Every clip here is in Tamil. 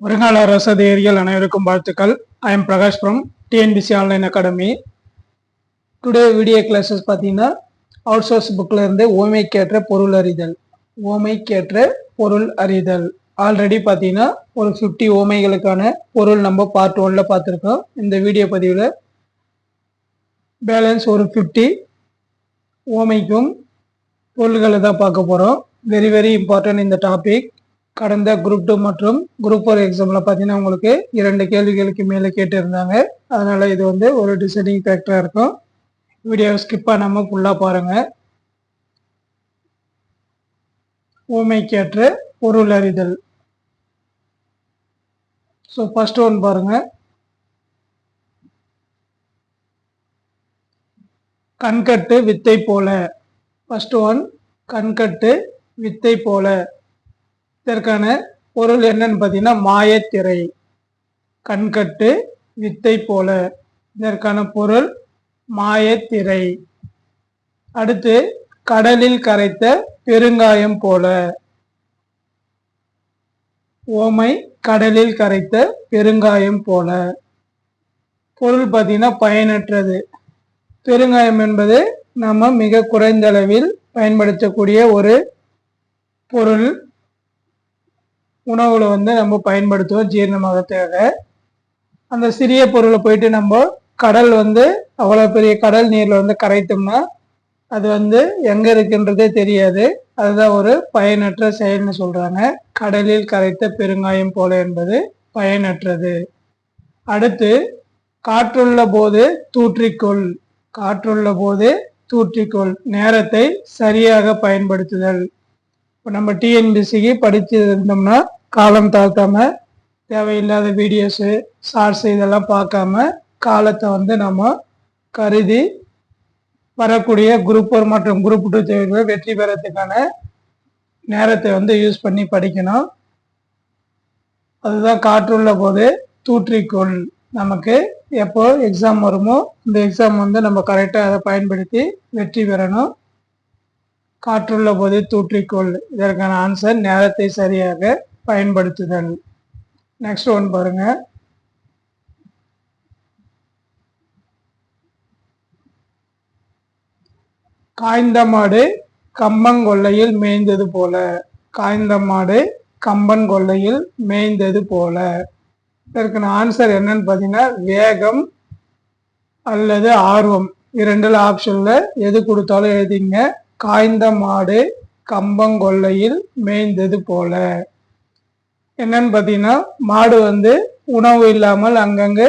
வருங்கால ரசதேரிகள் அனைவருக்கும் வாழ்த்துக்கள். I am Prakash from TNPSC online academy today video classes பார்த்தீங்கன்னா அவுட் சோர்ஸ் புக்கில் இருந்து ஓமைக்கேற்ற பொருள் அறிதல். ஓமைக்கேற்ற பொருள் அறிதல். ஆல்ரெடி பார்த்தீங்கன்னா ஒரு ஃபிஃப்டி ஓமைகளுக்கான பொருள் நம்ம பார்ட் ஒன்ல பார்த்துருக்கோம். இந்த வீடியோ பதிவில் பேலன்ஸ் ஒரு ஃபிஃப்டி ஓமைக்கும் பொருள்களை தான் பார்க்க போகிறோம் வெரி வெரி இம்பார்ட்டன்ட் இந்த டாபிக் கடந்த குரூப் டூ மற்றும் குரூப் ஃபோர் எக்ஸாமில் பார்த்தீங்கன்னா உங்களுக்கு இரண்டு கேள்விகளுக்கு மேலே கேட்டிருந்தாங்க. அதனால இது வந்து ஒரு டிசைடிங் ஃபேக்டராக இருக்கும். வீடியோவை ஸ்கிப் பண்ணாமல் ஃபுல்லாக பாருங்கள் ஊமைக்கேற்ற பொருள் அறிதல். ஸோ ஃபர்ஸ்ட் ஒன் பாருங்க. கண்கட்டு வித்தை போல. ஃபர்ஸ்ட் ஒன் கண்கட்டு வித்தை போல. இதற்கான பொருள் என்னன்னு பார்த்தீங்கன்னா மாயத்திரை கண்கட்டு வித்தை போல. இதற்கான பொருள் மாயத்திரை. அடுத்து கடலில் கரைத்த பெருங்காயம் போல. ஓமை கடலில் கரைத்த பெருங்காயம் போல. பொருள் பார்த்தீங்கன்னா பயனற்றது. பெருங்காயம் என்பது நம்ம மிக குறைந்த அளவில் பயன்படுத்தக்கூடிய ஒரு பொருள். உணவுல வந்து நம்ம பயன்படுத்துவோம் ஜீரணமாகத்தாக அந்த சிறிய பொருளை போயிட்டு நம்ம கடல் வந்து அவ்வளோ பெரிய கடல் நீரில் வந்து கரைத்தோம்னா அது வந்து எங்கே இருக்குன்றதே தெரியாது. அதுதான் ஒரு பயனற்ற செயல்னு சொல்கிறாங்க கடலில் கரைத்த பெருங்காயம் போல என்பது பயனற்றது. அடுத்து காற்றுள்ள போது தூற்றிக்கொள். காற்றுள்ள போது தூற்றிக்கொள். நேரத்தை சரியாக பயன்படுத்துதல். இப்போ நம்ம டிஎன்பிசிக்கு படித்து இருந்தோம்னா காலம் தாழ்த்தாம தேவையில்லாத வீடியோஸு ஷார்ட்ஸ் இதெல்லாம் பார்க்காம காலத்தை வந்து நம்ம கருதி வரக்கூடிய குரூப் ஒன் மற்றும் குரூப் டூ தேர்வுகளை வெற்றி பெறத்துக்கான நேரத்தை வந்து யூஸ் பண்ணி படிக்கணும். அதுதான் காற்றுள்ள போது தூற்றிக்கொள். நமக்கு எப்போ எக்ஸாம் வருமோ இந்த எக்ஸாம் வந்து நம்ம கரெக்டாக அதை பயன்படுத்தி வெற்றி பெறணும். காற்றுள்ள போது தூற்றிக்கொள். இதற்கான ஆன்சர் நேரத்தை சரியாக பயன்படுத்துதல். நெக்ஸ்ட் ஒன் பாருங்க. காய்ந்த மாடு கம்பங்கொல்லையில் மேய்ந்தது போல. காய்ந்த மாடு கம்பன் கொள்ளையில் மேய்ந்தது போல. இதற்கு ஆன்சர் என்னன்னு பார்த்தீங்கன்னா வேகம் அல்லது ஆர்வம். இரண்டில் ஆப்ஷன்ல எது கொடுத்தாலும் எழுதிங்க. காய்ந்த மாடு கம்பங்கொல்லையில் மேய்ந்தது போல. என்னன்னு பார்த்தீங்கன்னா மாடு வந்து உணவு இல்லாமல் அங்கங்கே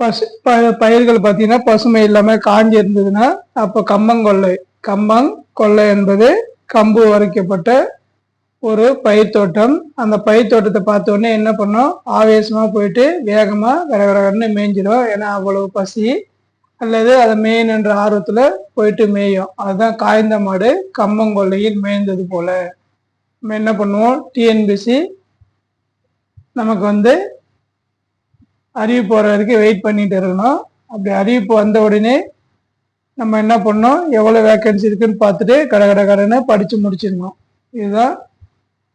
பசு ப பயிர்கள் பார்த்தீங்கன்னா பசுமை இல்லாமல் காஞ்சி இருந்ததுன்னா அப்போ கம்பங்கொல்லை கம்பங் கொல்லை என்பது கம்பு வரைக்கப்பட்ட ஒரு பயிர் தோட்டம். அந்த பயிர் தோட்டத்தை பார்த்தோன்னே என்ன பண்ணோம்? ஆவேசமாக போயிட்டு வேகமாக வேற மேய்ஞ்சிடும் ஏன்னா அவ்வளவு பசி. அல்லது அதை மேயணுன்ற ஆர்வத்தில் போயிட்டு மேயும். அதுதான் காய்ந்த மாடு கம்பங்கொல்லையில் மேய்ந்தது போல. நம்ம என்ன பண்ணுவோம்? டிஎன்பிசி நமக்கு வந்து அறிவிப்பு வர வரைக்கும் வெயிட் பண்ணிட்டு இருக்கணும். அப்படி அறிவிப்பு வந்த உடனே நம்ம என்ன பண்ணோம் எவ்வளோ வேக்கன்சி இருக்குன்னு பார்த்துட்டு கட கட கடன்னு படித்து முடிச்சிடணும். இதுதான்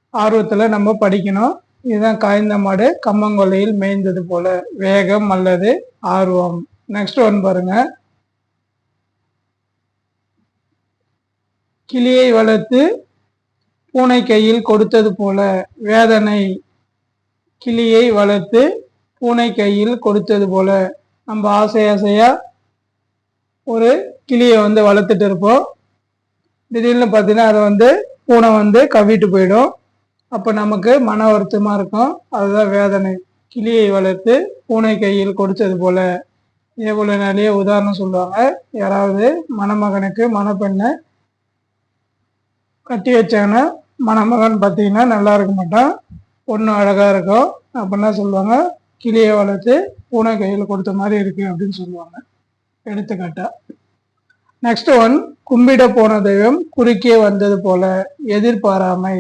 ஆர்வத்தில் நம்ம படிக்கணும். இதுதான் காய்ந்த மாடு கம்மங்கொல்லையில் மேய்ந்தது போல. வேகம் அல்லது ஆர்வம். நெக்ஸ்ட் ஒன் பாருங்க. கிளியை வளர்த்து பூனை கையில் கொடுத்தது போல வேதனை கிளியை வளர்த்து பூனை கையில் கொடுத்தது போல நம்ம ஆசை ஆசையா ஒரு கிளியை வந்து வளர்த்துட்டு இருப்போம். திடீர்னு பார்த்தீங்கன்னா அதை வந்து பூனை வந்து கவிட்டு போயிடும். அப்போ நமக்கு மன வருத்தமாக இருக்கும். அதுதான் வேதனை. கிளியை வளர்த்து பூனை கையில் கொடுத்தது போல. இதே போல நிறைய உதாரணம் சொல்லுவாங்க. யாராவது மணமகனுக்கு மணப்பெண்ணை கட்டி வச்சாங்கன்னா மணமகன் பார்த்தீங்கன்னா நல்லா இருக்க மாட்டான். பொண்ணு அழகாக இருக்கும் அப்படின்னா சொல்லுவாங்க? கிளியை வளர்த்து பூனை கையில் கொடுத்த மாதிரி இருக்கு அப்படின்னு சொல்லுவாங்க. எடுத்துக்காட்டா. நெக்ஸ்ட் ஒன் கும்பிட போன தெய்வம் குறுக்கே வந்தது போல. எதிர்பாராமை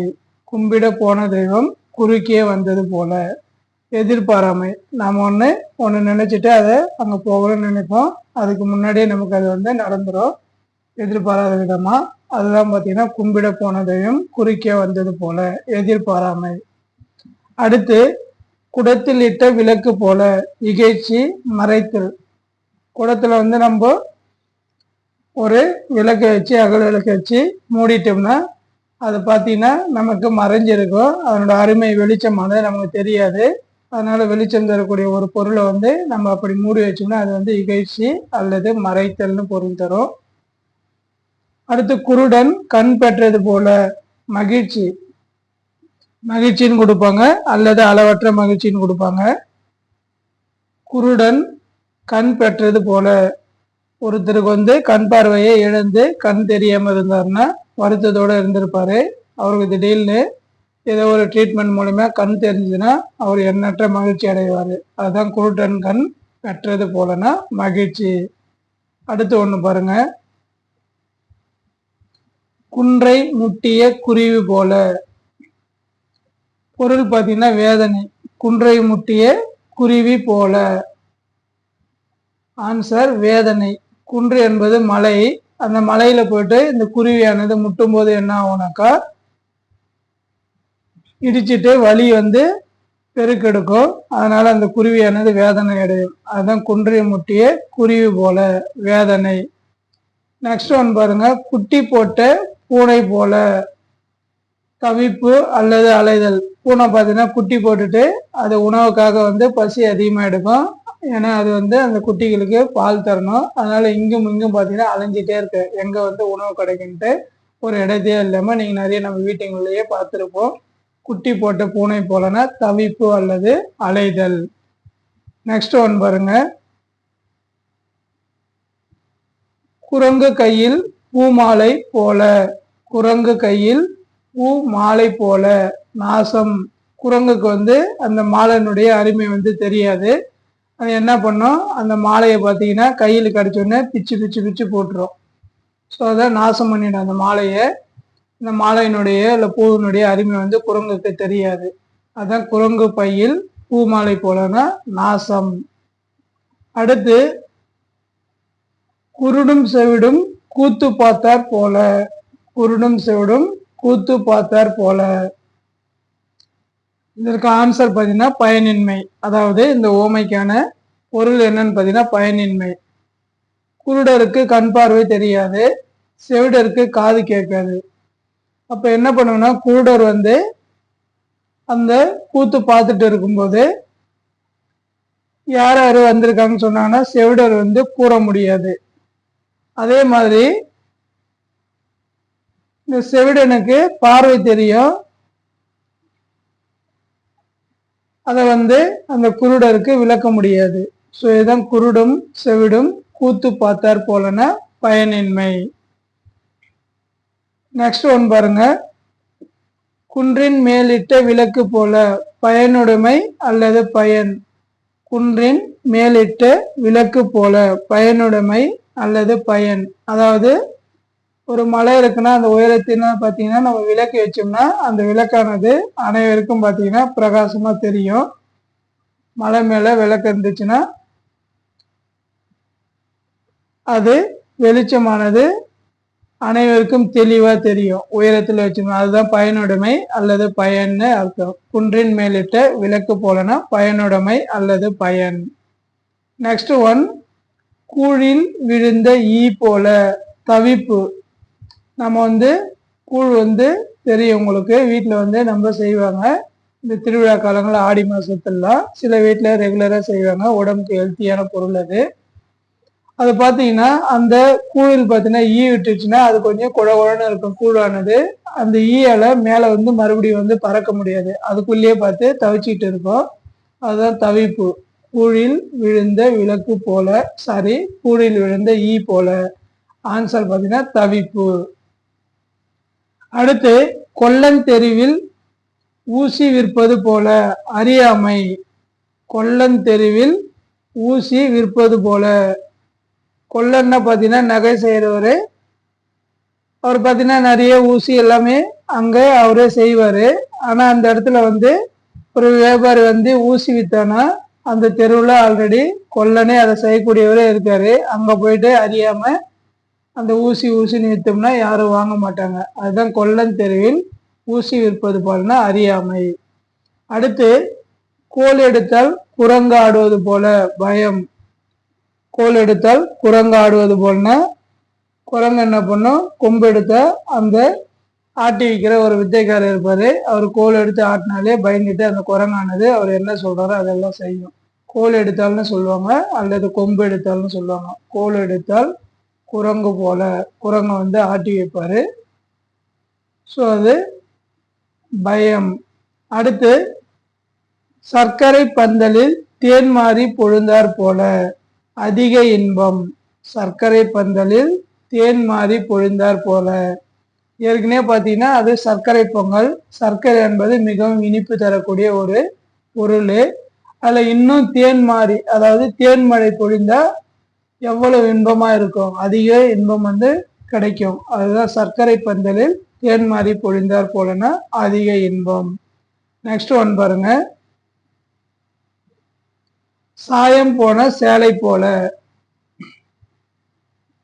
கும்பிட போன தெய்வம் குறுக்கே வந்தது போல. எதிர்பாராமை. நாம் ஒன்று ஒன்று நினச்சிட்டு அதை அங்கே போகணும்னு நினைப்போம். அதுக்கு முன்னாடியே நமக்கு அது வந்து நடந்துடும் எதிர்பாராத விதமாக அதுதான் பார்த்தீங்கன்னா கும்பிட போனதையும் குறுக்கே வந்தது போல எதிர்பாராமை. அடுத்து குடத்தில் இட்ட விளக்கு போல இகைச்சி மறைத்தல். குடத்துல வந்து நம்ம ஒரு விளக்கை வச்சு அகல் விளக்கு வச்சு மூடிட்டோம்னா அது பார்த்தீங்கன்னா நமக்கு மறைஞ்சிருக்கும் அதனோட அருமை வெளிச்சமானது நமக்கு தெரியாது. அதனால வெளிச்சம் தரக்கூடிய ஒரு பொருளை வந்து நம்ம அப்படி மூடி வச்சோம்னா அது வந்து இகழ்ச்சி அல்லது மறைத்தல்னு பொருள் தரும். அடுத்து குருடன் கண் பெற்றது போல மகிழ்ச்சி. மகிழ்ச்சின்னு கொடுப்பாங்க அல்லது அளவற்ற மகிழ்ச்சின்னு கொடுப்பாங்க. குருடன் கண் பெற்றது போல ஒருத்தருக்கு வந்து கண் பார்வையை இழந்து கண் தெரியாமல் இருந்தாருன்னா வருத்தத்தோடு இருந்திருப்பாரு. அவருக்கு திடீர்னு ஏதோ ஒரு ட்ரீட்மெண்ட் மூலியமா கண் தெரிஞ்சுன்னா அவர் எண்ணற்ற மகிழ்ச்சி அடைவார். அதுதான் குருடன் கண் பெற்றது போலனா மகிழ்ச்சி. அடுத்து ஒன்று பாருங்கள் குன்றை முட்டிய குருவி போல. பொருள் பார்த்தீங்கன்னா வேதனை. குன்றை முட்டிய குருவி போல. ஆன்சர் வேதனை. குன்று என்பது மலை. அந்த மலையில போயிட்டு இந்த குருவியானது முட்டும் போது என்ன ஆகும்னாக்கா இடிச்சிட்டு வலி வந்து பெருக்கெடுக்கும். அதனால அந்த குருவியானது வேதனை அடையும். அதுதான் குன்றை முட்டிய குருவி போல. வேதனை. நெக்ஸ்ட் ஒன் பாருங்க. குட்டி போட்ட பூனை போல தவிப்பு அல்லது அலைதல். பூனை பார்த்தீங்கன்னா குட்டி போட்டுட்டு அது உணவுக்காக வந்து பசி அதிகமாக எடுக்கும். ஏன்னா அது வந்து அந்த குட்டிகளுக்கு பால் தரணும். அதனால இங்கும் இங்கும் பார்த்தீங்கன்னா அலைஞ்சிட்டே இருக்கு. எங்கே வந்து உணவு கிடைக்குன்ட்டு ஒரு இடத்தையே இல்லாமல் நீங்கள் நிறைய நம்ம வீட்டுங்களிலேயே பார்த்துருப்போம். குட்டி போட்ட பூனை போலனா தவிப்பு அல்லது அலைதல். நெக்ஸ்ட் ஒன் பாருங்க. குரங்கு கையில் பூமாலை போல. குரங்கு கையில் பூ மாலை போல. நாசம். குரங்குக்கு வந்து அந்த மாலையினுடைய அருமை வந்து தெரியாது. அது என்ன பண்ணும்? அந்த மாலையை பார்த்தீங்கன்னா கையில் கடிச்சோடனே பிச்சு பிச்சு பிச்சு போட்டுரும். ஸோ அதை நாசம் பண்ணிடும் அந்த மாலையை இந்த மாலையினுடைய இல்லை பூவினுடைய அருமை வந்து குரங்குக்கு தெரியாது. அதான் குரங்கு பையில் பூ மாலை போலன்னா நாசம். அடுத்து குருடும் செவிடும் கூத்து பார்த்தார் போல குருடும் செவிடும் கூத்து பார்த்தார் போல. இதற்கு ஆன்சர் பார்த்தீங்கன்னா பயனின்மை. அதாவது இந்த ஓமைக்கான பொருள் என்னன்னு பார்த்தீங்கன்னா பயனின்மை. குருடருக்கு கண் பார்வை தெரியாது செவிடருக்கு காது கேட்காது. அப்போ என்ன பண்ணுவோம்னா குருடர் வந்து அந்த கூத்து பார்த்துட்டு இருக்கும்போது யார் யார் வந்திருக்காங்கன்னு சொன்னாங்கன்னா செவிடர் வந்து கூற முடியாது. அதே மாதிரி இந்த செவிடனுக்கு பார்வை தெரியும். அதை வந்து அந்த குருடருக்கு விளக்க முடியாது. ஸோ இதுதான் குருடும் செவிடும் கூத்து பார்த்தார் போலன பயனின்மை. நெக்ஸ்ட் ஒன் பாருங்க. குன்றின் மேலிட்ட விளக்கு போல பயனுடைமை அல்லது பயன். குன்றின் மேலிட்ட விளக்கு போல பயனுடைமை அல்லது பயன். அதாவது ஒரு மலை இருக்குன்னா அந்த உயரத்தினா பார்த்தீங்கன்னா நம்ம விளக்கு வச்சோம்னா அந்த விளக்கானது அனைவருக்கும் பார்த்தீங்கன்னா பிரகாசமாக தெரியும். மலை மேலே விளக்கு இருந்துச்சுன்னா அது வெளிச்சமானது அனைவருக்கும் தெளிவா தெரியும். உயரத்தில் வச்சிருந்தோம் அதுதான் பயனுடைமை அல்லது பயன்னு அர்த்தம். குன்றின் மேலிட்ட விளக்கு போலனா பயனுடைமை அல்லது பயன். நெக்ஸ்ட் ஒன் கூழில் விழுந்த ஈ போல. தவிப்பு. நம்ம வந்து கூழ் வந்து தெரியும் உங்களுக்கு. வீட்டில் வந்து நம்ம செய்வாங்க. இந்த திருவிழா காலங்களில் ஆடி மாதத்துலலாம் சில வீட்டில் ரெகுலராக செய்வாங்க. உடம்புக்கு ஹெல்த்தியான பொருள் அது. அது பார்த்தீங்கன்னா அந்த கூழில் பார்த்தீங்கன்னா ஈ விட்டுச்சுன்னா அது கொஞ்சம் குழ குழன்னு இருக்கும் கூழானது. அந்த ஈயால மேலே வந்து மறுபடியும் வந்து பறக்க முடியாது. அதுக்குள்ளேயே பார்த்து தவிச்சிட்டு இருக்கும். அதுதான் தவிப்பு. கூழில் விழுந்த விளக்கு போல சாரி கூழில் விழுந்த ஈ போல. ஆன்சர் பார்த்தீங்கன்னா தவிப்பு. அடுத்து கொல்லன் தெருவில் ஊசி விற்பது போல அறியாமை. கொல்லன் தெருவில் ஊசி விற்பது போல. கொல்லன்னா பார்த்தீங்கன்னா நகை செய்கிறவர் அவர் பார்த்தீங்கன்னா நிறைய ஊசி எல்லாமே அங்கே அவரே செய்வார். ஆனால் அந்த இடத்துல வந்து ஒரு வியாபாரி வந்து ஊசி வித்தானா அந்த தெருவில் ஆல்ரெடி கொல்லனே அதை செய்யக்கூடியவரே இருக்காரு. அங்கே போயிட்டு அறியாமல் அந்த ஊசி ஊசின்னு விற்றோம்னா யாரும் வாங்க மாட்டாங்க. அதுதான் கொல்லன் தெருவில் ஊசி விற்பது போலனா அறியாமை. அடுத்து கோல் எடுத்தால் குரங்கு ஆடுவது போல பயம். கோல் எடுத்தால் குரங்கு ஆடுவது போலனா. குரங்கு என்ன பண்ணும்? கொம்பு எடுத்த அந்த ஆட்டி வைக்கிற ஒரு வித்தைக்காரர் இருப்பார். அவர் கோல் எடுத்து ஆட்டினாலே பயந்துட்டு அந்த குரங்கானது அவர் என்ன சொல்கிறாரோ அதெல்லாம் செய்யும். கோல் எடுத்தால்னு சொல்லுவாங்க அல்லது கொம்பு எடுத்தால்னு சொல்லுவாங்க. கோல் எடுத்தால் குரங்கு போல குரங்கை வந்து ஆட்டி வைப்பார். ஸோ அது பயம். அடுத்து சர்க்கரை பந்தலில் தேன் மாறி பொழுந்தார் போல. அதிக இன்பம். சர்க்கரை பந்தலில் தேன் மாறி பொழிந்தார் போல. ஏற்கனவே பார்த்தீங்கன்னா அது சர்க்கரை பொங்கல். சர்க்கரை என்பது மிகவும் இனிப்பு தரக்கூடிய ஒரு பொருள். அதில் இன்னும் தேன் மாறி அதாவது தேன் மழை பொழிந்தால் எவ்வளவு இன்பமாக இருக்கும்? அதிக இன்பம் வந்து கிடைக்கும். அதுதான் சர்க்கரை பந்தலில் தேன் மாறி பொழிந்தார் போலன்னா அதிக இன்பம். நெக்ஸ்ட் ஒன் பாருங்கள் சாயம் போன சேலை போல.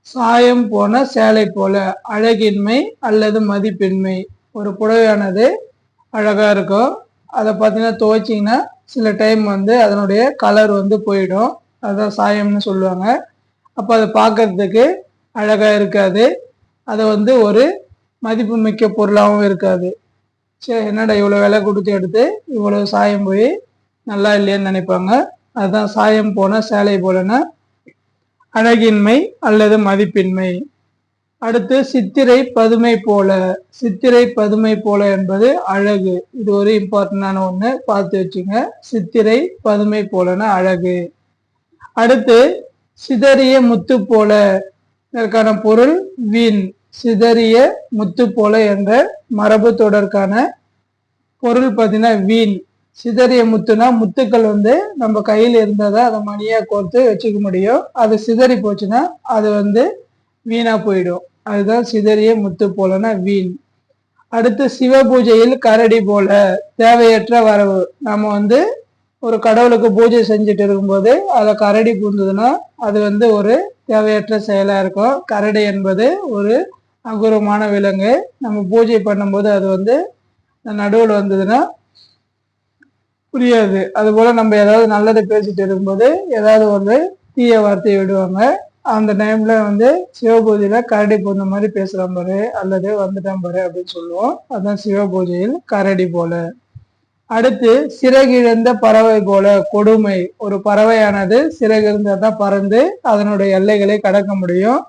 சாயம் போன சேலை போல. அழகின்மை அல்லது மதிப்பின்மை. ஒரு புடவையானது அழகாக இருக்கும் அதை பார்த்தீங்கன்னா துவைச்சிங்கன்னா சில டைம் வந்து அதனுடைய கலர் வந்து போயிடும். அதான் சாயம்னு சொல்லுவாங்க. அப்போ அதை பார்க்கறதுக்கு அழகாக இருக்காது. அதை வந்து ஒரு மதிப்பு மிக்க பொருளாகவும் இருக்காது. சரி என்னடா இவ்வளோ விலை கொடுத்து எடுத்து இவ்வளோ சாயம் போய் நல்லா இல்லையேன்னு நினைப்பாங்க. அதுதான் சாயம் போன சேலை போலன்னா அழகின்மை அல்லது மதிப்பின்மை. அடுத்து சித்திரை பதுமை போல. சித்திரை பதுமை போல என்பது அழகு. இது ஒரு இம்பார்ட்டன்டான ஒண்ணு. பார்த்து வச்சுங்க. சித்திரை பதுமை போலன அழகு. அடுத்து சிதறிய முத்து போல. இதற்கான பொருள் வீண். சிதறிய முத்து போல என்ற மரபு தொடர்கான பொருள் பார்த்தீங்கன்னா வீண். சிதறிய முத்துனா முத்துக்கள் வந்து நம்ம கையில் இருந்ததை அதை மணியாக கோர்த்து வச்சுக்க முடியும். அது சிதறி போச்சுன்னா அது வந்து வீணா போயிடும். அதுதான் சிதறிய முத்து போலனா வீண். அடுத்து சிவ பூஜையில் கரடி போல தேவையற்ற வரவு. நம்ம வந்து ஒரு கடவுளுக்கு பூஜை செஞ்சுட்டு இருக்கும்போது அதை கரடி பூந்ததுன்னா அது வந்து ஒரு தேவையற்ற செயலாக இருக்கும். கரடி என்பது ஒரு அகுரமான விலங்கு. நம்ம பூஜை பண்ணும்போது அது வந்து நடுவில் வந்ததுன்னா புரியாது. அது போல நம்ம ஏதாவது நல்லதை பேசிட்டு இருக்கும்போது ஏதாவது ஒரு தீய வார்த்தையை விடுவாங்க. அந்த டைம்ல வந்து சிவபூஜையில கரடி பூந்த மாதிரி பேசுறான் பாரு அல்லது வந்துட்டான் பாரு அப்படின்னு சொல்லுவோம். அதுதான் சிவபூஜையில் கரடி போல. அடுத்து சிறகிழந்த பறவை போல கொடுமை. ஒரு பறவையானது சிறகு இருந்தால் தான் பறந்து அதனுடைய எல்லைகளை கடக்க முடியும்.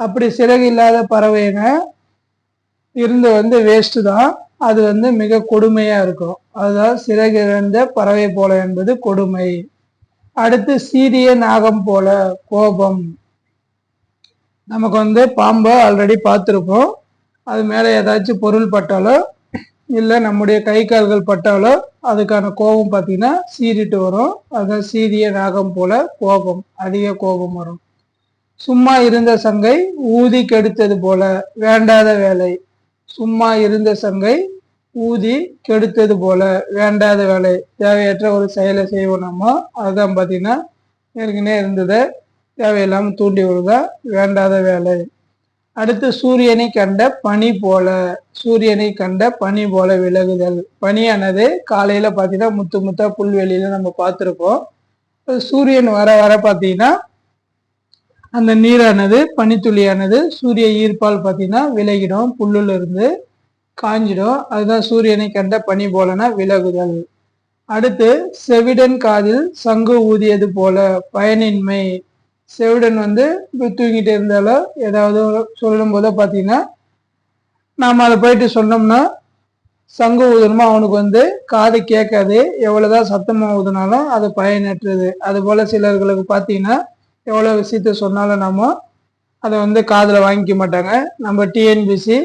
அப்படி சிறகு இல்லாத பறவைங்க இருந்து வந்து வேஸ்ட் தான். அது வந்து மிக கொடுமையா இருக்கும். அதுதான் சிறகிழந்த பறவை போல என்பது கொடுமை. அடுத்து சீரிய நாகம் போல கோபம். நமக்கு வந்து பாம்பை ஆல்ரெடி பார்த்துருப்போம். அது மேலே ஏதாச்சும் பொருள் பட்டாலோ இல்லை நம்முடைய கை கால்கள் பட்டாலோ அதுக்கான கோபம் பார்த்தீங்கன்னா சீறிட்டு வரும். அதுதான் சீரிய நாகம் போல கோபம் அதிக கோபம் வரும். சும்மா இருந்த சங்கை ஊதி கெடுத்தது போல வேண்டாத வேலை. சும்மா இருந்த சங்கை ஊதி கெடுத்தது போல வேண்டாத வேலை தேவையற்ற ஒரு செயலை செய்வோம் நம்ம அதுதான் பார்த்தீங்கன்னா ஏற்கனவே இருந்ததை. தேவையில்லாமல் தூண்டி விடுதா வேண்டாத வேலை. அடுத்து சூரியனை கண்ட பனி போல சூரியனை கண்ட பனி போல விலகுதல். பனியானது காலையில பார்த்தீங்கன்னா முத்து முத்தா புல்வெளியில நம்ம பார்த்துருப்போம் சூரியன் வர வர பார்த்தீங்கன்னா அந்த நீரானது பனித்துளியானது சூரிய ஈர்ப்பால் பார்த்தீங்கன்னா விலகிடும் புல்லுல இருந்து காஞ்சிடும். அதுதான் சூரியனை கண்ட பனி போலன விலகுதல். அடுத்து செவிடன் காதில் சங்கு ஊதியது போல பயனின்மை. செவிடன் வந்து தூங்கிட்டு இருந்தாலும் ஏதாவது சொல்லும் போதோ பார்த்தீங்கன்னா நாம் அதை போயிட்டு சொன்னோம்னா சங்கு ஊதணுமா அவனுக்கு வந்து காது கேட்காது. எவ்வளோதான் சத்தமாக ஊதுனாலும் அது பயனற்றது. அது போல் சிலர்களுக்கு பார்த்தீங்கன்னா எவ்வளோ விஷயத்த சொன்னாலும் நம்ம அதை வந்து காதில் வாங்கிக்க மாட்டாங்க. நம்ம டிஎன்பிசி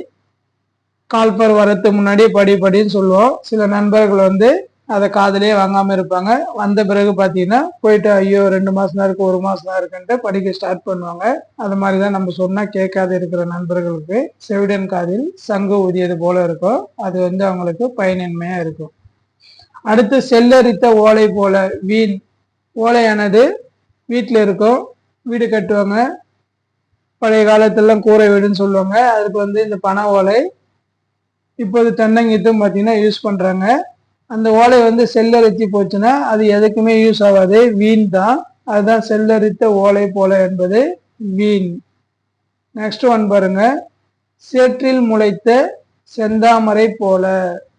கால்பர் வரத்து முன்னாடி படி படின்னு சொல்லுவோம். சில நண்பர்கள் வந்து அதை காதலே வாங்காம இருப்பாங்க. வந்த பிறகு பார்த்தீங்கன்னா போயிட்டு ஐயோ ரெண்டு மாசம் தான் இருக்கு ஒரு மாசம் தான் இருக்குன்ட்டு படிக்க ஸ்டார்ட் பண்ணுவாங்க. அது மாதிரி தான் நம்ம சொன்னா கேட்காது இருக்கிற நண்பர்களுக்கு செவிடன் காதில் சங்கு ஊதியது போல இருக்கும். அது வந்து அவங்களுக்கு பயனின்மையா இருக்கும். அடுத்து செல்லரித்த ஓலை போல வீண். ஓலையானது வீட்டில் இருக்கும். வீடு கட்டுவாங்க. பழைய காலத்திலலாம் கூரை வீடுன்னு சொல்லுவாங்க. அதுக்கு வந்து இந்த பனை ஓலை இப்போது தென்னங்கீத்தும் பார்த்தீங்கன்னா யூஸ் பண்ணுறாங்க அந்த ஓலை வந்து செல்லரித்து போச்சுன்னா அது எதுக்குமே யூஸ் ஆகாது. வீண் தான். அதுதான் செல்லரித்த ஓலை போல என்பது வீண். நெக்ஸ்ட் ஒன் பாருங்க. சேற்றில் முளைத்த செந்தாமரை போல.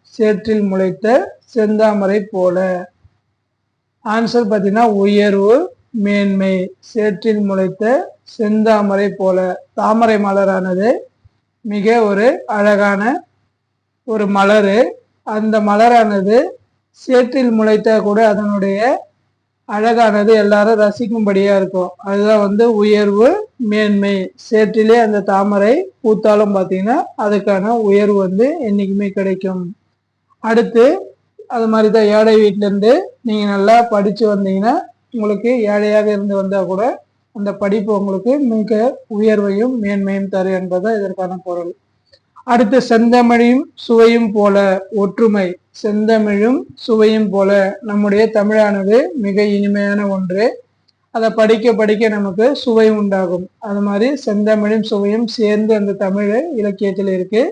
சேற்றில் முளைத்த செந்தாமரை போல. ஆன்சர் பார்த்தீங்கன்னா உயர்வு மேன்மை. சேற்றில் முளைத்த செந்தாமரை போல. தாமரை மலரானது மிக ஒரு அழகான ஒரு மலர். அந்த மலரானது சேற்றில் முளைத்தால் கூட அதனுடைய அழகானது எல்லாரும் ரசிக்கும்படியா இருக்கும். அதுதான் வந்து உயர்வு மேன்மை. சேற்றிலே அந்த தாமரை பூத்தாலும் பார்த்தீங்கன்னா அதுக்கான உயர்வு வந்து என்றைக்குமே கிடைக்கும். அடுத்து அது மாதிரி தான் ஏழை வீட்டிலேருந்து நீங்கள் நல்லா படித்து வந்தீங்கன்னா உங்களுக்கு ஏழையாக இருந்து வந்தால் கூட அந்த படிப்பு உங்களுக்கு மிக உயர்வையும் மேன்மையும் தரும் என்பதுதான் இதற்கான பொருள். அடுத்து செந்தமிழையும் சுவையும் போல ஒற்றுமை. செந்தமிழும் சுவையும் போல நம்முடைய தமிழானது மிக இனிமையான ஒன்று. அதை படிக்க படிக்க நமக்கு சுவை உண்டாகும். அது மாதிரி செந்தமிழும் சுவையும் சேர்ந்து அந்த தமிழ் இலக்கியத்தில் இருக்கு.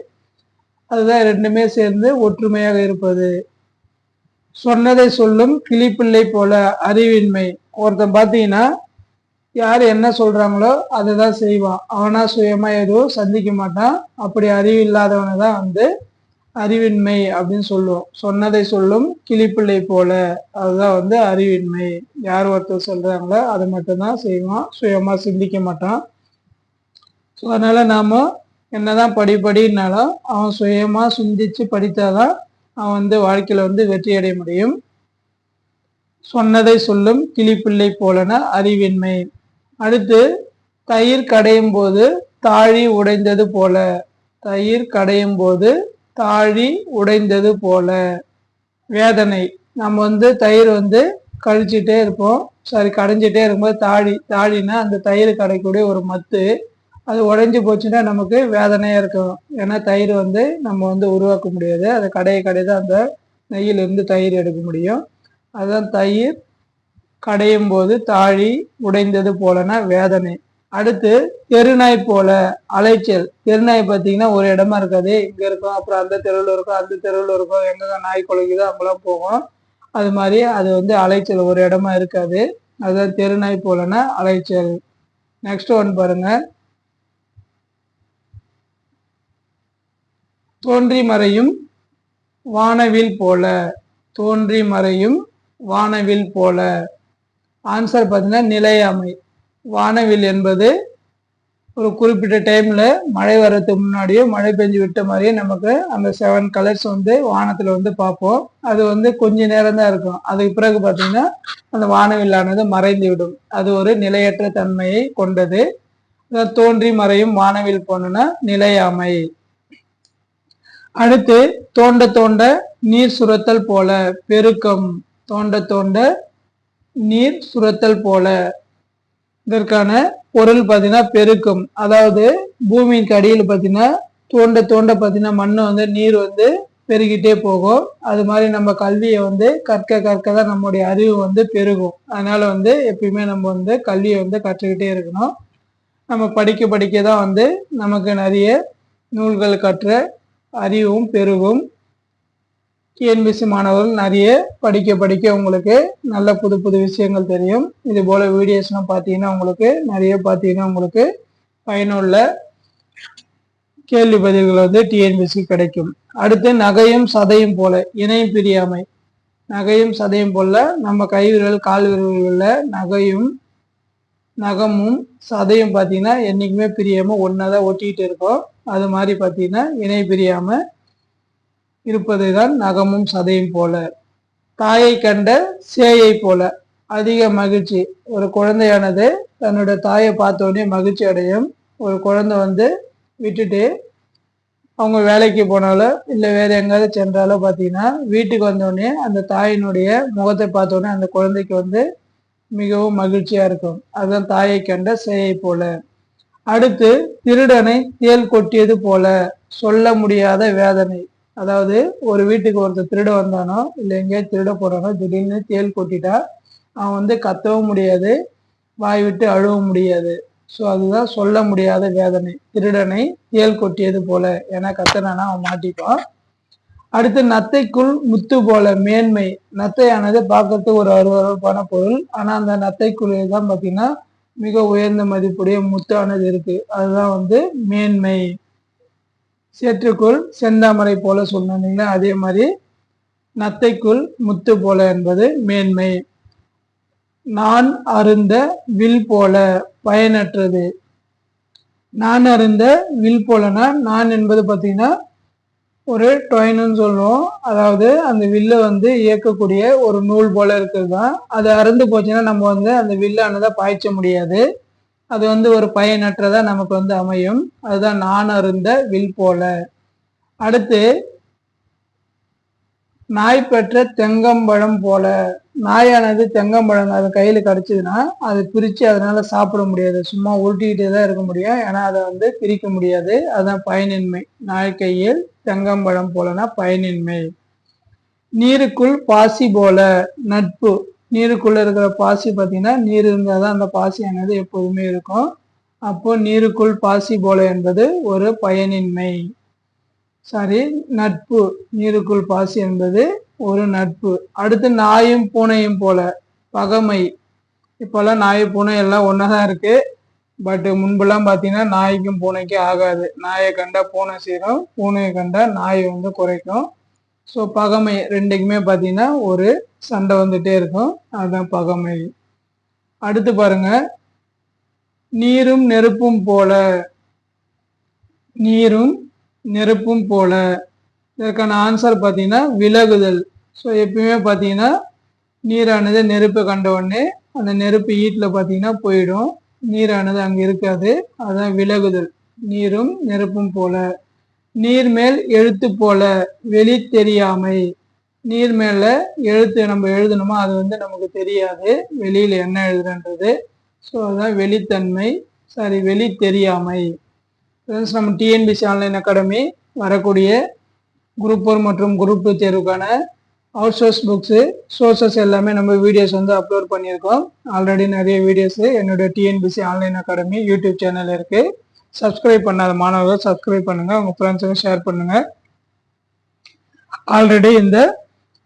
அதுதான் ரெண்டுமே சேர்ந்து ஒற்றுமையாக இருப்பது. சொன்னதை சொல்லும் கிளிப்பிள்ளை போல அறிவின்மை. ஒருத்தன் பார்த்தீங்கன்னா யார் என்ன சொல்றாங்களோ அதை தான் செய்வான். அவனா சுயமா எதுவும் சந்திக்க மாட்டான். அப்படி அறிவு இல்லாதவனை தான் வந்து அறிவின்மை அப்படின்னு சொல்லுவோம். சொன்னதை சொல்லும் கிளிப்பிள்ளை போல. அதுதான் வந்து அறிவின்மை. யார் ஒருத்தர் சொல்றாங்களோ அதை மட்டும்தான் செய்வான். சுயமா சிந்திக்க மாட்டான். ஸோ அதனால நாம என்னதான் படிப்படினாலும் அவன் சுயமா சிந்திச்சு படித்தாதான் அவன் வந்து வாழ்க்கையில வந்து வெற்றி அடைய முடியும். சொன்னதை சொல்லும் கிளிப்பிள்ளை போலன அறிவின்மை. அடுத்து தயிர் கடையும் போது தாழி உடைந்தது போல. தயிர் கடையும் போது தாழி உடைந்தது போல. வேதனை. நம்ம வந்து தயிர் வந்து கழிச்சிட்டே இருப்போம். சாரி கடைஞ்சிட்டே இருக்கும்போது தாழி தாழினா அந்த தயிர் கடைக்கூடிய ஒரு மத்து. அது உடைஞ்சு போச்சுன்னா நமக்கு வேதனையாக இருக்கும். ஏன்னா தயிர் வந்து நம்ம வந்து உருவாக்க முடியாது. அதை கடையை கடை தான் அந்த நெய்யிலிருந்து தயிர் எடுக்க முடியும். அதுதான் தயிர் கடையும் போது தாழி உடைந்தது போலன வேதனை. அடுத்து தெருநாய் போல அலைச்சல். தெருநாய் பார்த்தீங்கன்னா ஒரு இடமா இருக்காது. இங்க இருக்கும் அப்புறம் அந்த தெருவில் இருக்கும் அந்த தெருவில் இருக்கும். எங்க நாய் குலைக்குதோ அங்கெல்லாம் போகும். அது மாதிரி அது வந்து அலைச்சல் ஒரு இடமா இருக்காது. அதுதான் தெருநாய் போலன அலைச்சல். நெக்ஸ்ட் ஒன் பாருங்க. தோன்றி மறையும் வானவில் போல. தோன்றி மறையும் வானவில் போல. ஆன்சர் பார்த்தீங்கன்னா நிலையாமை வானவில் என்பது ஒரு குறிப்பிட்ட டைமில் மழை வர்றதுக்கு முன்னாடியே மழை பெஞ்சு விட்ட மாதிரியே நமக்கு அந்த செவன் கலர்ஸ் வந்து வானத்தில் வந்து பார்ப்போம். அது வந்து கொஞ்ச நேரம் தான் இருக்கும். அதுக்கு பிறகு பார்த்தீங்கன்னா அந்த வானவில்லானது மறைந்து விடும். அது ஒரு நிலையற்ற தன்மையை கொண்டது. தோன்றி மறையும் வானவில் போனோன்னா நிலையாமை அடுத்து தோண்ட தோண்ட நீர் சுரத்தல் போல பெருக்கம். தோண்ட தோண்ட நீர் சுரத்தல் போல. இதற்கான பொருள் பார்த்தீங்கன்னா பெருக்கும். அதாவது பூமியின் அடியில் பார்த்தீங்கன்னா தோண்ட தோண்ட பார்த்தீங்கன்னா மண்ணை வந்து நீர் வந்து பெருகிட்டே போகும். அது மாதிரி நம்ம கல்வியை வந்து கற்க கற்க தான் நம்முடைய அறிவு வந்து பெருகும். அதனால வந்து எப்பயுமே நம்ம வந்து கல்வியை வந்து கற்றுக்கிட்டே இருக்கணும். நம்ம படிக்க படிக்க தான் வந்து நமக்கு நிறைய நூல்கள் கற்ற அறிவும் பெருகும். டிஎன்பிசி மாணவர்கள் நிறைய படிக்க படிக்க உங்களுக்கு நல்ல புது புது விஷயங்கள் தெரியும். இது போல வீடியோஸ்லாம் பார்த்தீங்கன்னா உங்களுக்கு நிறைய பார்த்தீங்கன்னா உங்களுக்கு பயனுள்ள கேள்வி பதில்கள் வந்து டிஎன்பிசி கிடைக்கும். அடுத்து நகையும் சதையும் போல இணையும் பிரியாமை. நகையும் சதையும் போல நம்ம கைவிரல் கால் விரல்களில் நகையும் நகமும் சதையும் பார்த்தீங்கன்னா என்றைக்குமே பிரியாமல் ஒன்றா தான் ஒட்டிக்கிட்டு இருக்கோம். அது மாதிரி பார்த்தீங்கன்னா இணை பிரியாமல் இருப்பதை தான் நகமும் சதையும் போல. தாயை கண்ட சேயை போல. அதிக மகிழ்ச்சி. ஒரு குழந்தையானது தன்னோட தாயை பார்த்தோடனே மகிழ்ச்சி அடையும். ஒரு குழந்தை வந்து விட்டுட்டு அவங்க வேலைக்கு போனாலோ இல்லை வேற எங்காவது சென்றாலோ பார்த்தீங்கன்னா வீட்டுக்கு வந்தோடனே அந்த தாயினுடைய முகத்தை பார்த்தோன்னே அந்த குழந்தைக்கு வந்து மிகவும் மகிழ்ச்சியாக இருக்கும். அதுதான் தாயை கண்ட சேயை போல. அடுத்து திருடனை தேல் கொட்டியது போல. சொல்ல முடியாத வேதனை. அதாவது ஒரு வீட்டுக்கு ஒருத்தர் திருட வந்தானோ இல்லை எங்கேயாவது திருட போறானோ திடீர்னு தேல் கொட்டிட்டா அவன் வந்து கத்தவும் முடியாது வாய் விட்டு அழுவும் முடியாது. ஸோ அதுதான் சொல்ல முடியாத வேதனை. திருடனை தேல் கொட்டியது போல. ஏன்னா கத்தனானா அவன் மாட்டிப்பான். அடுத்து நத்தைக்குள் முத்து போல மேன்மை. நத்தையானது பார்க்கறதுக்கு ஒரு அருவறுப்பான பொருள். ஆனால் அந்த நத்தைக்குள்ளே தான் பார்த்தீங்கன்னா மிக உயர்ந்த மதிப்புடைய முத்தானது இருக்கு. அதுதான் வந்து மேன்மை. சேற்றுக்குள் செந்தாமரை போல சொன்னீங்களா அதே மாதிரி நத்தைக்குள் முத்து போல என்பது மேன்மை. நான் அருந்த வில் போல பயனற்றது. நான் அருந்த வில் போலனா நான் என்பது பார்த்தீங்கன்னா ஒரு டொயின்னு சொல்லுவோம். அதாவது அந்த வில்லை வந்து இயக்கக்கூடிய ஒரு நூல் போல இருக்கிறது தான். அது அறுந்து போச்சுன்னா நம்ம வந்து அந்த வில்லானதை பாய்ச்ச முடியாது. அது வந்து ஒரு பயனற்றதா நமக்கு வந்து அமையும். அதுதான் நான் அருந்த வில் போல. அடுத்து நாய் பெற்ற தெங்கம்பழம் போல. நாயானது தெங்கம்பழம் அது கையில் கிடச்சிதுன்னா அதை பிரித்து அதனால சாப்பிட முடியாது. சும்மா உருட்டிக்கிட்டே தான் இருக்க முடியும். ஏன்னா அதை வந்து பிரிக்க முடியாது. அதுதான் பயனின்மை. நாய் கையில் தெங்கம்பழம் போலனா பயனின்மை. நீருக்குள் பாசி போல. நட்பு. நீருக்குள்ள இருக்கிற பாசி பார்த்தீங்கன்னா நீர் இருந்தால் தான் அந்த பாசியானது எப்போதுமே இருக்கும். அப்போ நீருக்குள் பாசி போல என்பது ஒரு பயனின்மை. சாரி நட்பு. நீருக்குள் பாசி என்பது ஒரு நட்பு. அடுத்து நாயும் பூனையும் போல பகமை. இப்போல்லாம் நாய் பூனை எல்லாம் ஒன்றா தான் இருக்குது பட்டு முன்பெல்லாம் பார்த்தீங்கன்னா நாய்க்கும் பூனைக்கும் ஆகாது. நாயை கண்டா பூனை சீரும் பூனையை கண்டா நாய் வந்து குறைக்கும். ஸோ பகமை ரெண்டுக்குமே பார்த்தீங்கன்னா ஒரு சண்டை வந்துட்டே இருக்கும். அதுதான் பகமை. அடுத்து பாருங்க. நீரும் நெருப்பும் போல. நீரும் நெருப்பும் போல. இதற்கான ஆன்சர் பார்த்தீங்கன்னா விலகுதல். ஸோ எப்பயுமே பார்த்தீங்கன்னா நீரானது நெருப்பை கண்ட உடனே அந்த நெருப்பு ஈட்டில் பார்த்தீங்கன்னா போயிடும். நீரானது அங்கே இருக்காது. அதுதான் விலகுதல். நீரும் நெருப்பும் போல. நீர் மேல் எழுத்து போல வெளி தெரியாமை. நீர் மேல எழுத்து நம்ம எழுதணுமோ? அது வந்து நமக்கு தெரியாது. வெளியில என்ன எழுதுன்றது ஸோ அதுதான் வெளித்தன்மை. சாரி வெளி தெரியாமை. ஃப்ரெண்ட்ஸ் நம்ம டிஎன்பிசி ஆன்லைன் அகாடமி வரக்கூடிய குரூப் ஒன் மற்றும் குரூப் டூ தேர்வுக்கான அவுட் சோர்ஸ் புக்ஸு சோர்சஸ் எல்லாமே நம்ம வீடியோஸ் வந்து அப்லோட் பண்ணியிருக்கோம். ஆல்ரெடி நிறைய வீடியோஸு என்னுடைய TNPSC online academy YouTube channel இருக்குது சப்ஸ்கிரைப் பண்ணாத மாணவர்கள் சப்ஸ்கிரைப் பண்ணுங்கள் உங்கள் ஃப்ரெண்ட்ஸுக்கும் ஷேர் பண்ணுங்கள் ஆல்ரெடி இந்த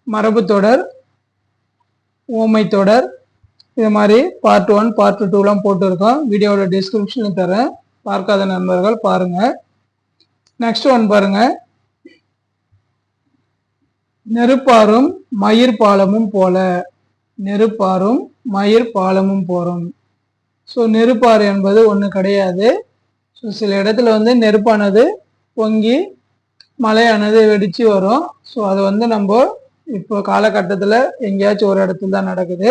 மரபு தொடர் ஓமை தொடர் இது மாதிரி பார்ட் ஒன் பார்ட் டூலாம் போட்டிருக்கோம். வீடியோவோட டிஸ்கிரிப்ஷனில் தரேன். பார்க்காத நண்பர்கள் பாருங்க. நெக்ஸ்ட் ஒன் பாருங்க. நெருப்பாரும் மயிர் பாலமும் போல. நெருப்பாரும் மயிர் பாலமும் போறோம் ஸோ நெருப்பாறு என்பது ஒன்று கிடையாது. ஸோ சில இடத்துல வந்து நெருப்பானது பொங்கி மழையானது வெடிச்சு வரும். ஸோ அது வந்து நம்ம இப்போ காலகட்டத்தில் எங்கேயாச்சும் ஒரு இடத்துல தான் நடக்குது.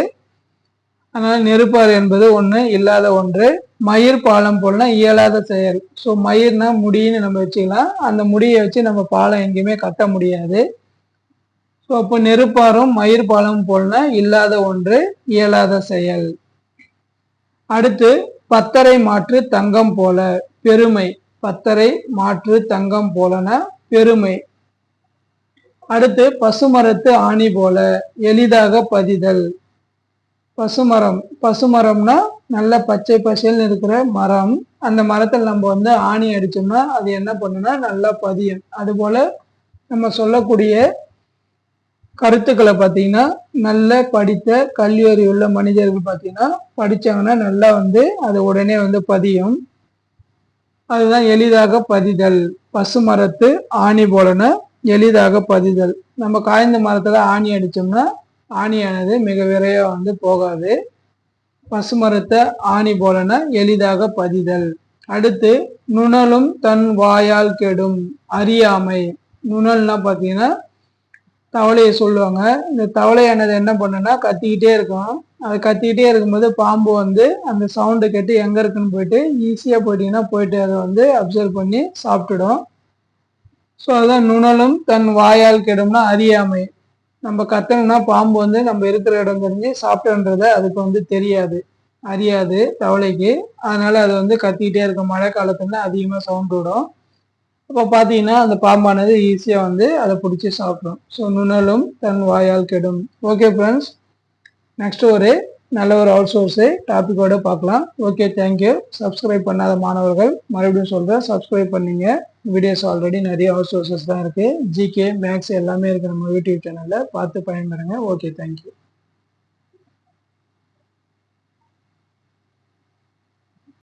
அதனால் நெருப்பாறு என்பது ஒன்று இல்லாத ஒன்று. மயிர் பாலம் போலனா இயலாத செயல். ஸோ மயிர்னா முடின்னு நம்ம வச்சுக்கலாம். அந்த முடியை வச்சு நம்ம பாலம் எங்கேயுமே கட்ட முடியாது. ஸோ அப்போ நெருப்பாரும் மயிர் பாலம் போலனா இல்லாத ஒன்று இயலாத செயல். அடுத்து பத்தரை மாற்று தங்கம் போல. பெருமை. பத்தரை மாற்று தங்கம் போலன பெருமை. அடுத்து பசுமரத்து ஆணி போல எளிதாக பதிதல். பசுமரம். பசுமரம்னா நல்ல பச்சை பசேல்னு இருக்கிற மரம். அந்த மரத்தில் நம்ம வந்து ஆணி அடிச்சோம்னா அது என்ன பண்ணுன்னா நல்லா பதியும். அதுபோல நம்ம சொல்லக்கூடிய கருத்துக்களை பார்த்தீங்கன்னா நல்ல படித்த கல்வியறிவுள்ள மனிதர்கள் பார்த்தீங்கன்னா படித்தாங்கன்னா நல்லா வந்து அது உடனே வந்து பதியும். அதுதான் எளிதாக பதிதல். பசு மரத்து ஆணி போலன எளிதாக பதிதல். நம்ம காய்ந்த மரத்துல ஆணி அடிச்சோம்னா ஆணியானது மிக விரைவாக வந்து போகாது. பசு மரத்தை ஆணி போலன எளிதாக பதிதல். அடுத்து நுணலும் தன் வாயால் கெடும். அறியாமை. நுணல்னா பார்த்தீங்கன்னா தவளையை சொல்லுவாங்க. இந்த தவளையானது என்ன பண்ணுன்னா கத்திக்கிட்டே இருக்கும். அது கத்திக்கிட்டே இருக்கும்போது பாம்பு வந்து அந்த சவுண்டு கேட்டு எங்கே இருக்குன்னு போயிட்டு ஈஸியாக போயிட்டீங்கன்னா போயிட்டு அதை வந்து அப்சர்வ் பண்ணி சாப்பிட்டுடும். ஸோ அதுதான் நுணலும் தன் வாயால் கெடும்னா அறியாமை. நம்ம கத்தணும்னா பாம்பு வந்து நம்ம இருக்கிற இடம் தெரிஞ்சு சாப்பிட்டோன்றத அதுக்கு வந்து தெரியாது. அறியாது தவளைக்கு. அதனால அது வந்து கத்திக்கிட்டே இருக்கும். மழை காலத்துல அதிகமாக சவுண்ட் விடும் அப்போ பார்த்தீங்கன்னா அந்த பாம்பானது ஈஸியாக வந்து அதை பிடிச்சி சாப்பிடும். ஸோ நுணலும் தன் வாயால் கெடும். ஓகே ஃப்ரெண்ட்ஸ் நெக்ஸ்ட் ஒரு நல்ல ஒரு அவுட் சோர்ஸு டாப்பிக்கோடு பார்க்கலாம். ஓகே தேங்க்யூ சப்ஸ்கிரைப் பண்ணாத மாணவர்கள் மறுபடியும் சொல்கிறேன் சப்ஸ்கிரைப் பண்ணிங்க. வீடியோஸ் ஆல்ரெடி நிறைய அவுட் சோர்ஸஸ் தான் இருக்குது ஜிகே மேக்ஸ் எல்லாமே இருக்குது நம்ம யூடியூப் சேனலில் பார்த்து பயன்பெறுங்க. Okay thank you